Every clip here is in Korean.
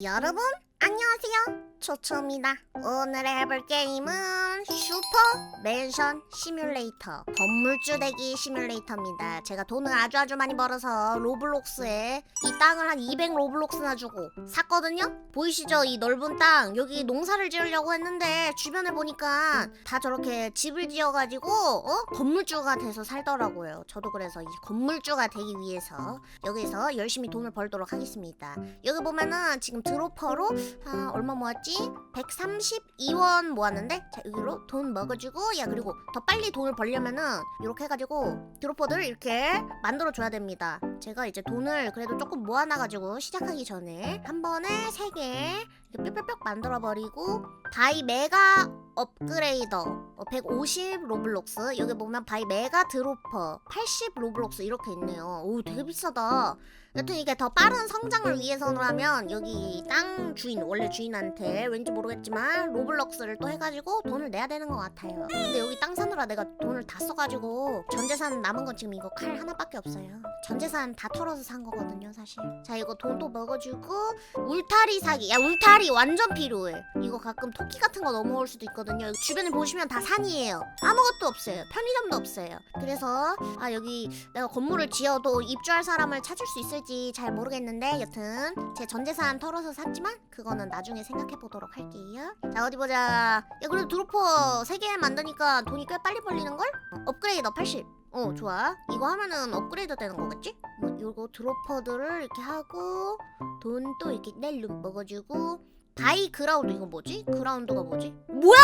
여러분 안녕하세요. 초초입니다. 오늘 해볼 게임은 슈퍼 맨션 시뮬레이터. 건물주 대기 시뮬레이터입니다. 제가 돈을 아주 아주 많이 벌어서 로블록스에 이 땅을 한 200 로블록스나 주고 샀거든요. 보이시죠? 이 넓은 땅. 여기 농사를 지으려고 했는데 주변을 보니까 다 저렇게 집을 지어가지고 어? 건물주가 돼서 살더라고요. 저도 그래서 이 건물주가 되기 위해서 여기서 열심히 돈을 벌도록 하겠습니다. 여기 보면은 지금 드로퍼로 아, 얼마 모았지? 132원 모았는데 자 여기로 돈 먹어주고 야 그리고 더 빨리 돈을 벌려면은 이렇게 해가지고 드로퍼들을 이렇게 만들어줘야 됩니다 제가 이제 돈을 그래도 조금 모아놔가지고 시작하기 전에 한 번에 세개 이렇게 뿅뿅뿅 만들어버리고 바이 메가 업그레이더 어, 150 로블록스 여기 보면 바이 메가 드로퍼 80 로블록스 이렇게 있네요 오 되게 비싸다 여튼 이게 더 빠른 성장을 위해서라면 여기 땅 주인 원래 주인한테 왠지 모르겠지만 로블록스를 또 해가지고 돈을 내야 되는 것 같아요. 근데 여기 땅 사느라 내가 돈을 다 써가지고 전 재산 남은 건 지금 이거 칼 하나밖에 없어요. 전 재산 다 털어서 산 거거든요 사실. 자 이거 돈도 먹어주고 울타리 사기. 야 울타리 완전 필요해. 이거 가끔 토끼 같은 거 넘어올 수도 있거든요. 주변을 보시면 다 산이에요. 아무것도 없어요. 편의점도 없어요. 그래서 아 여기 내가 건물을 지어도 입주할 사람을 찾을 수 있을지 잘 모르겠는데 여튼 제 전재산 털어서 샀지만 그거는 나중에 생각해 보도록 할게요. 자 어디 보자. 야 그래도 드로퍼 3개 만드니까 돈이 꽤 빨리 벌리는 걸? 어, 업그레이더 80. 어 좋아. 이거 하면은 업그레이드 되는 거겠지? 뭐 요거 드로퍼들을 이렇게 하고 돈 또 이렇게 낼름 먹어주고 바이 그라운드 이거 뭐지? 그라운드가 뭐지? 뭐야?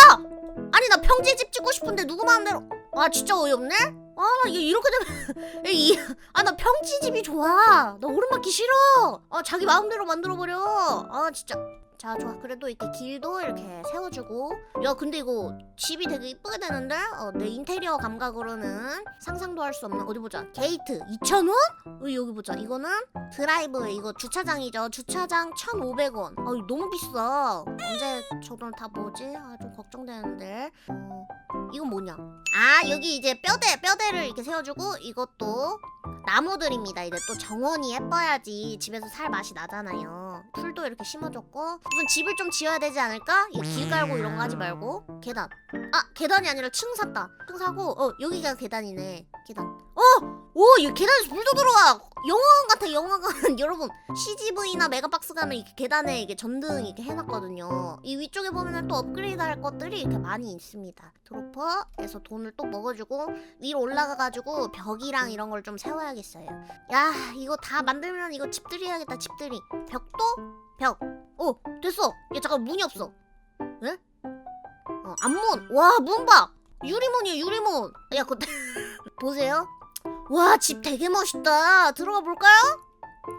아니 나 평지집 찍고 싶은데 누구 마음대로 아 진짜 어이없네? 아 이게 이렇게 되면 이, 아나 평지집이 좋아 나 오르막기 싫어 아 자기 마음대로 만들어버려 아 진짜 자 좋아. 그래도 이렇게 길도 이렇게 세워주고. 야 근데 이거 집이 되게 이쁘게 되는데? 어, 내 인테리어 감각으로는 상상도 할 수 없는 어디 보자. 게이트 2,000원? 어, 여기 보자. 이거는 드라이브 이거 주차장이죠. 주차장 1,500원. 아 이거 너무 비싸. 언제 저돈 다 뭐지? 아 좀 걱정되는데. 어, 이건 뭐냐? 아 여기 이제 뼈대 뼈대를 이렇게 세워주고 이것도 나무들입니다. 이제 또 정원이 예뻐야지 집에서 살 맛이 나잖아요. 풀도 이렇게 심어줬고 무슨 집을 좀 지어야 되지 않을까? 이길 깔고 이런 거 하지 말고. 계단. 아 계단이 아니라 층 샀다. 층 사고 어 여기가 계단이네. 계단 어! 오! 이 계단에서 물도 들어와! 영화관 같아 영화관. 여러분 CGV나 메가박스 가면 이렇게 계단에 이게 전등 이렇게 해놨거든요. 이 위쪽에 보면은 또 업그레이드 할 것들이 이렇게 많이 있습니다. 드로퍼에서 돈을 또 먹어주고 위로 올라가가지고 벽이랑 이런 걸 좀 세워야겠어요. 야 이거 다 만들면 이거 집들이 해야겠다 집들이. 벽도? 벽. 어 됐어. 야 잠깐 문이 없어. 에? 어 앞문. 와 문봐 유리문이야 유리문. 야그 보세요 와 집 되게 멋있다. 들어가 볼까요?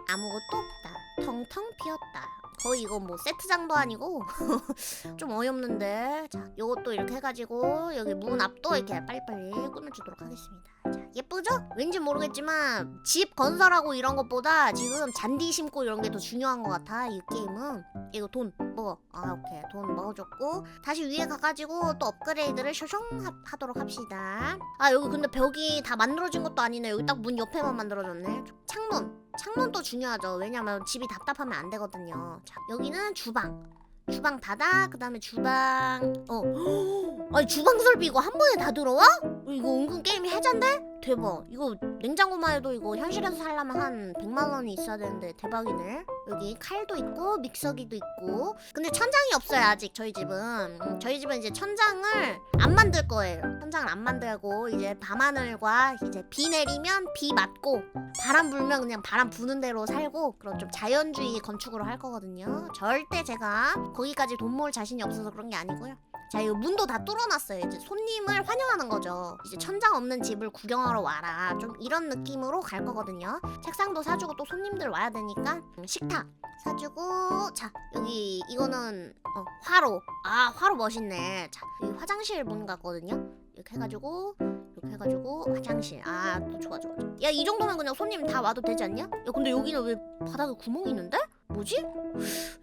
아무것도 없다. 텅텅 비었다 거의 이거 뭐 세트장도 아니고 좀 어이없는데. 자 요것도 이렇게 해가지고 여기 문 앞도 이렇게 빨리빨리 꾸며주도록 하겠습니다. 자 예쁘죠? 왠지 모르겠지만 집 건설하고 이런 것보다 지금 잔디 심고 이런 게 더 중요한 것 같아 이 게임은. 이거 돈 먹어. 아 오케이. 돈 먹어줬고 다시 위에 가가지고 또 업그레이드를 쇼숑 하, 하도록 합시다. 아 여기 근데 벽이 다 만들어진 것도 아니네. 여기 딱 문 옆에만 만들어졌네. 창문 창문도 중요하죠 왜냐면 집이 답답하면 안 되거든요 자 여기는 주방 주방 닫아 그 다음에 주방 어 아니 주방 설비 이거 한 번에 다 들어와? 이거 은근 게임이 해잔데? 대박. 이거 냉장고만 해도 이거 현실에서 살려면 한 100만 원이 있어야 되는데 대박이네. 여기 칼도 있고 믹서기도 있고. 근데 천장이 없어요 아직 저희 집은. 음, 저희 집은 이제 천장을 안 만들 거예요. 천장을 안 만들고 이제 밤하늘과 이제 비 내리면 비 맞고 바람 불면 그냥 바람 부는 대로 살고 그런 좀 자연주의 건축으로 할 거거든요. 절대 제가 거기까지 돈 모을 자신이 없어서 그런 게 아니고요 자, 이 문도 다 뚫어놨어요. 이제 손님을 환영하는 거죠. 이제 천장 없는 집을 구경하러 와라. 좀 이런 느낌으로 갈 거거든요. 책상도 사주고 또 손님들 와야 되니까 음, 식탁 사주고 자 여기 이거는 어, 화로. 아 화로 멋있네. 자 여기 화장실 문 같거든요. 이렇게 해가지고 이렇게 해가지고 화장실. 아 또 좋아 좋아. 좋아. 야이 정도면 그냥 손님 다 와도 되지 않냐? 야 근데 여기는 왜 바닥에 구멍이 있는데? 뭐지?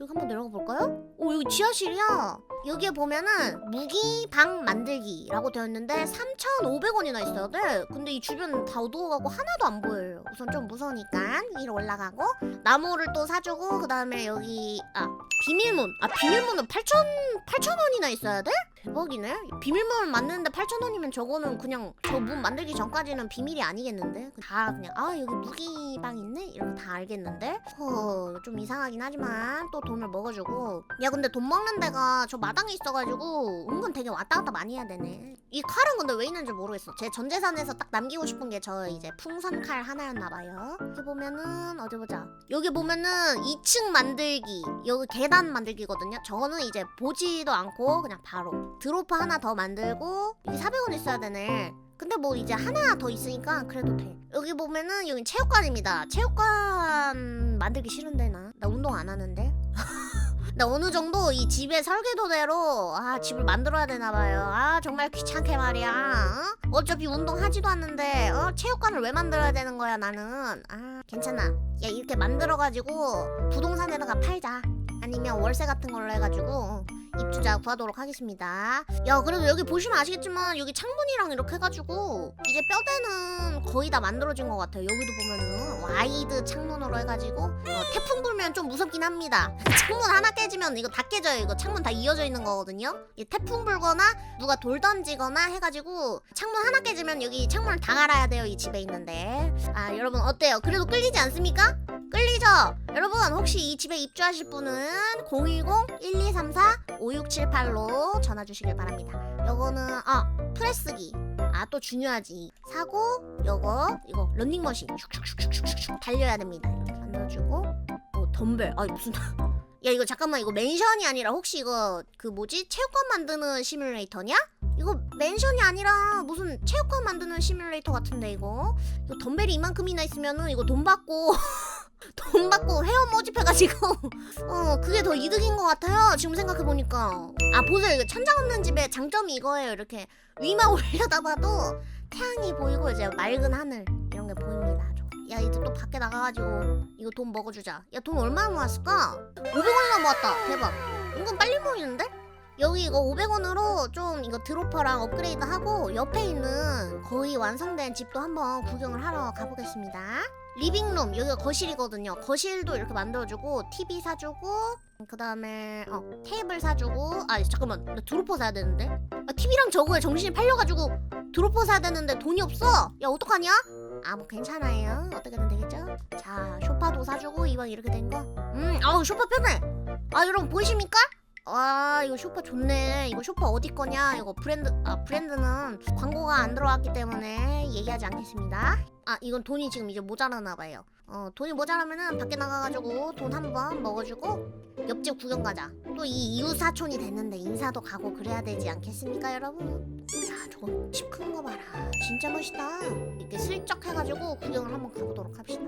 여기 한번 내려가 볼까요? 오 여기 지하실이야. 여기에 보면은 무기 방 만들기라고 되어 있는데 3,500원이나 있어야 돼. 근데 이 주변 다 어두워가고 하나도 안 보여요. 우선 좀 무서우니까 위로 올라가고 나무를 또 사주고 그 다음에 여기 아 비밀문 아 비밀문은 8천 8천 원이나 있어야 돼? 대박이네 비밀문 만드는데 8천 원이면 저거는 그냥 저 문 만들기 전까지는 비밀이 아니겠는데 다 그냥 아 여기 무기방 있네 이러면 다 알겠는데 허좀 이상하긴 하지만 또 돈을 먹어주고. 야 근데 돈 먹는 데가 저 마당에 있어가지고 은근 되게 왔다 갔다 많이 해야 되네. 이 칼은 근데 왜 있는지 모르겠어. 제 전 재산에서 딱 남기고 싶은 게 저 이제 풍선 칼 하나였나 봐요. 여기 보면은 어디 보자. 여기 보면은 2층 만들기. 여기 계단 만들기거든요. 저거는 이제 보지도 않고 그냥 바로. 드로퍼 하나 더 만들고 여기 400원 있어야 되네. 근데 뭐 이제 하나 더 있으니까 그래도 돼. 여기 보면은 여기 체육관입니다. 체육관 만들기 싫은데 나나 운동 안 하는데 나 어느 정도 이 집의 설계도대로 아 집을 만들어야 되나 봐요. 아 정말 귀찮게 말이야. 어? 어차피 운동하지도 않는데 어? 체육관을 왜 만들어야 되는 거야 나는. 아 괜찮아. 야 이렇게 만들어가지고 부동산에다가 팔자. 아니면 월세 같은 걸로 해가지고 어, 입주자 구하도록 하겠습니다. 야 그래도 여기 보시면 아시겠지만 여기 창문이랑 이렇게 해가지고 이제 뼈대는 거의 다 만들어진 것 같아요. 여기도 보면은 와이드 창문으로 해가지고 어, 태풍 불면 좀 무섭긴 합니다. 창문 하나 깨지면 이거 다 깨져요. 이거 창문 다 이어져 있는 거거든요. 이 태풍 불거나 누가 돌 던지거나 해가지고 창문 하나 깨지면 여기 창문을 다 갈아야 돼요. 이 집에 있는데 아 여러분 어때요? 그래도 끌리지 않습니까? 끌리죠? 여러분 혹시 이 집에 입주하실 분은 010-1234-5678로 전화 주시길 바랍니다. 요거는 아 프레스기. 아 또 중요하지. 사고 요거 이거 런닝머신. 슉슉슉슉슉슉 달려야 됩니다. 이렇게 만들어주고. 어 덤벨. 아 무슨 야 이거 잠깐만. 이거 맨션이 아니라 혹시 이거 그 뭐지? 체육관 만드는 시뮬레이터냐? 이거 맨션이 아니라 무슨 체육관 만드는 시뮬레이터 같은데 이거. 이거 덤벨이 이만큼이나 있으면은 이거 돈 받고 돈 받고 회원 모집해가지고 어 그게 더 이득인 것 같아요 지금 생각해보니까 아 보세요 이거 천장 없는 집의 장점이 이거예요 이렇게 위만 올려다봐도 태양이 보이고 이제 맑은 하늘 이런 게 보입니다. 야 이제 또 밖에 나가가지고 이거 돈 먹어주자 야 돈 얼마나 모았을까? 500원이나 모았다 대박 이건 빨리 모이는데? 여기 이거 500원으로 좀 이거 드로퍼랑 업그레이드 하고 옆에 있는 거의 완성된 집도 한번 구경을 하러 가보겠습니다. 리빙룸 여기가 거실이거든요. 거실도 이렇게 만들어주고 TV 사주고 그 다음에 어 테이블 사주고 아 잠깐만 나 드로퍼 사야 되는데 아, TV랑 저거에 정신이 팔려가지고 드로퍼 사야 되는데 돈이 없어. 야 어떡하냐? 아 뭐 괜찮아요. 어떻게든 되겠죠? 자 쇼파도 사주고 이왕 이렇게 된 거. 음 아우 쇼파 편해. 아 여러분 보이십니까? 와 이거 쇼파 좋네 이거 쇼파 어디 거냐 이거 브랜드 아 브랜드는 광고가 안 들어왔기 때문에 얘기하지 않겠습니다 아 이건 돈이 지금 이제 모자라나 봐요. 어 돈이 모자라면은 밖에 나가가지고 돈 한번 먹어주고 옆집 구경 가자 또 이 이웃 사촌이 됐는데 인사도 가고 그래야 되지 않겠습니까 여러분 야 저거 집 큰 거 봐라 진짜 멋있다 이렇게 슬쩍 해가지고 구경을 한번 가보도록 합시다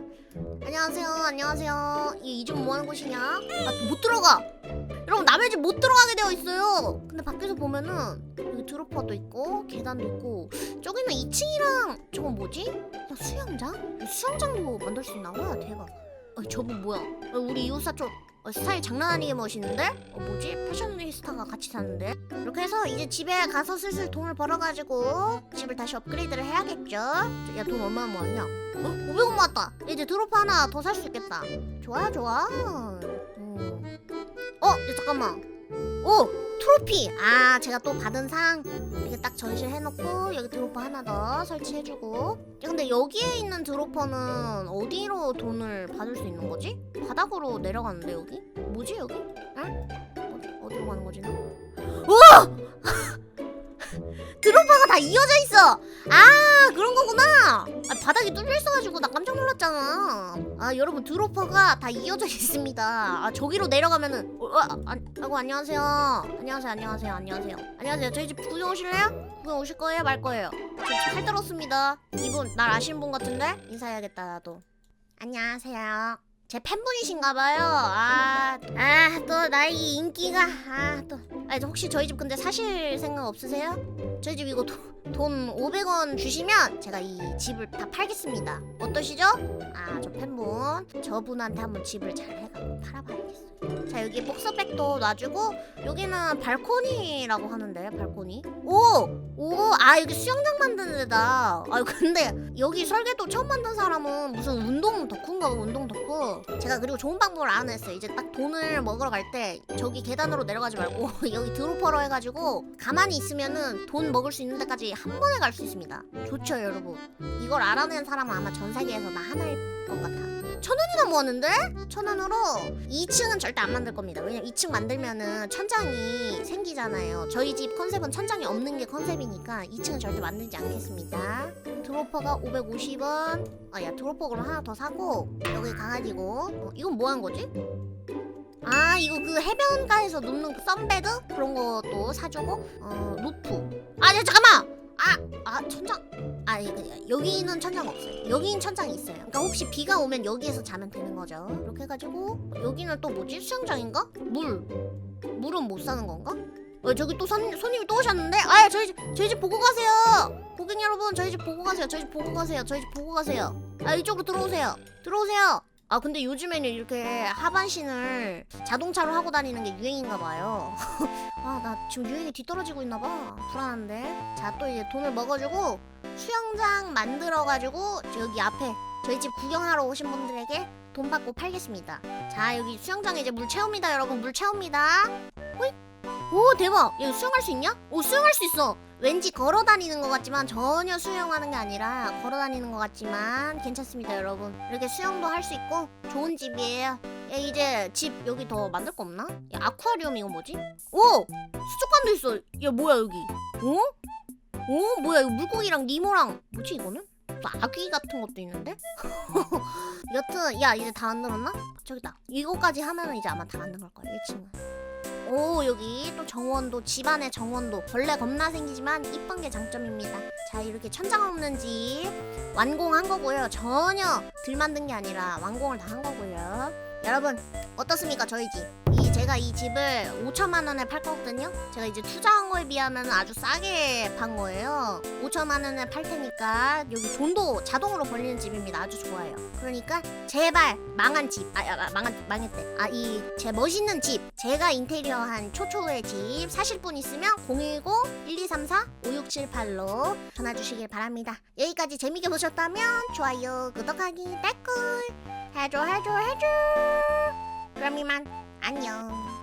안녕하세요 안녕하세요 이 집 뭐하는 곳이냐 아 못 들어가 여러분 남의 집 못 들어가게 되어 있어요. 근데 밖에서 보면은 여기 드로퍼도 있고 계단도 있고 저기는 2층이랑 저건 뭐지? 나 수영장? 수영장도 만들 수 있나 봐. 대박. 어 저분 뭐야? 어, 우리 이웃 사촌 어, 스타일 장난 아니게 멋있는데? 어 뭐지? 패셔니스타가 같이 사는데? 이렇게 해서 이제 집에 가서 슬슬 돈을 벌어가지고 집을 다시 업그레이드를 해야겠죠? 야 돈 얼마 모았냐? 어? 500원 모았다. 이제 드로퍼 하나 더 살 수 있겠다. 좋아 좋아. 음. 어, 야, 잠깐만. 오, 트로피. 아, 제가 또 받은 상 이렇게 딱 전시를 해놓고 여기 드로퍼 하나 더 설치해주고. 야, 근데 여기에 있는 드로퍼는 어디로 돈을 받을 수 있는 거지? 바닥으로 내려가는데 여기? 뭐지 여기? 응? 어디 어디로 가는 거지 나? 우와! 드로퍼가 다 이어져 있어. 아, 그런 거구나. 아, 바닥이 뚫려 있어가지고 나 깜짝 놀랐잖아. 아, 여러분 드로퍼가 다 이어져 있습니다. 아, 저기로 내려가면은 어, 아, 아, 아이고 안녕하세요. 안녕하세요. 안녕하세요. 안녕하세요. 안녕하세요. 저희 집 구경 오실래요? 구경 오실 거예요? 말 거예요? 저칼 들었습니다. 이분 날 아시는 분 같은데 인사해야겠다 나도. 안녕하세요. 제 팬분이신가봐요. 아, 아, 또 나의 이 인기가, 아, 또. 아, 혹시 저희 집 근데 사실 생각 없으세요? 저희 집 이거 도, 돈 500원 주시면 제가 이 집을 다 팔겠습니다. 어떠시죠? 아, 저 팬분. 저분한테 한번 집을 잘 해갖고 팔아봐야겠어요. 자, 여기 복서백도 놔주고, 여기는 발코니라고 하는데, 발코니. 오! 오! 아, 여기 수영장 만드는 데다. 아, 근데 여기 설계도 처음 만든 사람은 무슨 운동 덕후인가 봐, 운동 덕후. 제가 그리고 좋은 방법을 알아냈어요. 이제 딱 돈을 먹으러 갈 때 저기 계단으로 내려가지 말고 여기 드로퍼로 해가지고 가만히 있으면은 돈 먹을 수 있는 데까지 한 번에 갈 수 있습니다. 좋죠, 여러분. 이걸 알아낸 사람은 아마 전 세계에서 나 하나일 것 같아. 천 원이나 모았는데? 천 원으로 2층은 절대 안 만들 겁니다. 왜냐면 2층 만들면은 천장이 생기잖아요. 저희 집 컨셉은 천장이 없는 게 컨셉이니까 2층은 절대 만들지 않겠습니다. 드로퍼가 550원. 아, 야, 드로퍼 그럼 하나 더 사고 여기 강아지고. 어, 이건 뭐 한 거지? 아, 이거 그 해변가에서 눕는 그 썬베드 그런 것도 사주고. 어, 루프. 아, 야, 잠깐만. 아, 아, 천장. 아, 이거 여기는 천장 없어요. 여기는 천장이 있어요. 그러니까 혹시 비가 오면 여기에서 자면 되는 거죠. 이렇게 해가지고 여기는 또 뭐지? 수영장인가? 물. 물은 못 사는 건가? 어, 저기 또 손, 손님이 또 오셨는데? 아, 저희 집, 저희 집 보고 가세요. 고객 여러분, 저희 집 보고 가세요. 저희 집 보고 가세요. 저희 집 보고 가세요. 아, 이쪽으로 들어오세요. 들어오세요. 아, 근데 요즘에는 이렇게 하반신을 자동차로 하고 다니는 게 유행인가 봐요. 아, 나 지금 유행이 뒤떨어지고 있나 봐. 불안한데. 자, 또 이제 돈을 먹어주고 수영장 만들어가지고 여기 앞에 저희 집 구경하러 오신 분들에게 돈 받고 팔겠습니다. 자, 여기 수영장에 이제 물 채웁니다, 여러분. 물 채웁니다. 호잇. 오, 대박. 여기 수영할 수 있냐? 오, 수영할 수 있어. 왠지 걸어 다니는 것 같지만 전혀 수영하는 게 아니라 걸어 다니는 것 같지만 괜찮습니다, 여러분. 이렇게 수영도 할 수 있고 좋은 집이에요. 야, 이제 집 여기 더 만들 거 없나? 야, 아쿠아리움 이거 뭐지? 오! 수족관도 있어. 야, 뭐야 여기? 어? 어? 뭐야 이거 물고기랑 니모랑 뭐지 이거는? 또 아귀 같은 것도 있는데? 여튼 야 이제 다 만들었나? 저기다 이거까지 하면은 이제 아마 다 만든 걸 거야 1층은 오 여기 또 정원도 집안에 정원도 벌레 겁나 생기지만 이쁜 게 장점입니다. 자 이렇게 천장 없는 집 완공한 거고요. 전혀 들 만든 게 아니라 완공을 다 한 거고요. 여러분 어떻습니까 저희 집? 이 제가 이 집을 5천만 원에 팔 거거든요. 제가 이제 투자한 거에 비하면 아주 싸게 판 거예요. 5천만 원에 팔 테니까 여기 돈도 자동으로 벌리는 집입니다. 아주 좋아요. 그러니까 제발 망한 집, 아, 아 망한 망했대. 아 이 제 멋있는 집, 제가 인테리어한 초초의 집 사실 분 있으면 010 1234 5678로 전화 주시길 바랍니다. 여기까지 재밌게 보셨다면 좋아요, 구독하기, 댓글 해줘 해줘 해줘. 그럼 이만 안녕.